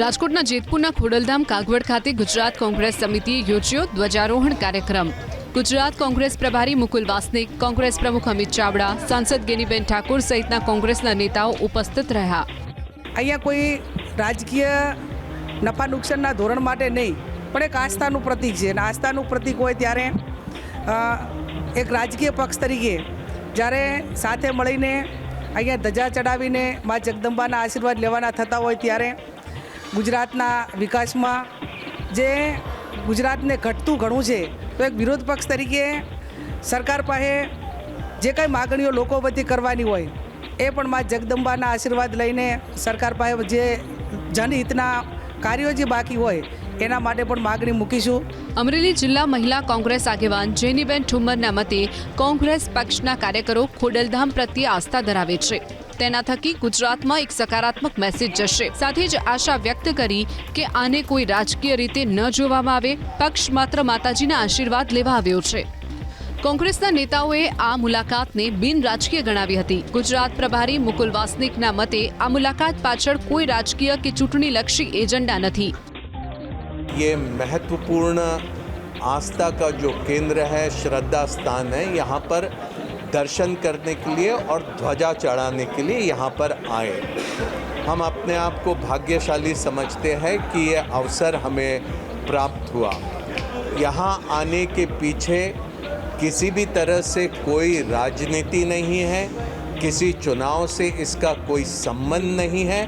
રાજકોટના જેતપુરના ખોડલધામ કાગવડ ખાતે ગુજરાત કોંગ્રેસ સમિતિએ યોજ્યો ધ્વજારોહણ કાર્યક્રમ. ગુજરાત કોંગ્રેસ પ્રભારી મુકુલ વાસનિક, કોંગ્રેસ પ્રમુખ અમિત ચાવડા, સાંસદ ગેનીબેન ઠાકોર સહિતના કોંગ્રેસના નેતાઓ ઉપસ્થિત રહ્યા. અહીંયા કોઈ રાજકીય નફા નુકસાનના ધોરણ માટે નહીં, પણ એક આસ્થાનું પ્રતીક છે. અને આસ્થાનું પ્રતીક હોય ત્યારે એક રાજકીય પક્ષ તરીકે જ્યારે સાથે મળીને અહીંયા ધજા ચડાવીને મા જગદંબાના આશીર્વાદ લેવાના થતા હોય ત્યારે ગુજરાતના વિકાસમાં જે ગુજરાતને ઘટતું ઘણું છે, તો એક વિરોધ પક્ષ તરીકે સરકાર પાસે જે કંઈ માગણીઓ લોકો વતી કરવાની હોય, એ પણ મા જગદંબાના આશીર્વાદ લઈને સરકાર પાસે જે જનહિતના કાર્યો જે બાકી હોય એના માટે પણ માગણી મૂકીશું. અમરેલી જિલ્લા મહિલા કોંગ્રેસ આગેવાન જેનીબેન ઠુમ્મરના મતે કોંગ્રેસ પક્ષના કાર્યકરો ખોડલધામ પ્રત્યે આસ્થા ધરાવે છે. તેના થકી ગુજરાતમાં એક સકારાત્મક મેસેજ જશે. સાથે જ આશા વ્યક્ત કરી કે આને કોઈ રાજકીય રીતે ન જોવામાં આવે, પક્ષ માત્ર માતાજીના આશીર્વાદ લેવા આવ્યો છે. કોંગ્રેસના નેતાઓએ આ મુલાકાતને બિન રાજકીય ગણાવી હતી. ગુજરાત પ્રભારી મુકુલ વાસનિકના મતે આ મુલાકાત પાછળ કોઈ રાજકીય કે ચૂંટણીલક્ષી એજન્ડા નથી. ये महत्वपूर्ण आस्था का जो केंद्र है, श्रद्धा स्थान है, यहाँ पर दर्शन करने के लिए और ध्वजा चढ़ाने के लिए यहाँ पर आए। हम अपने आप को भाग्यशाली समझते हैं कि ये अवसर हमें प्राप्त हुआ। यहाँ आने के पीछे किसी भी तरह से कोई राजनीति नहीं है, किसी चुनाव से इसका कोई संबंध नहीं है।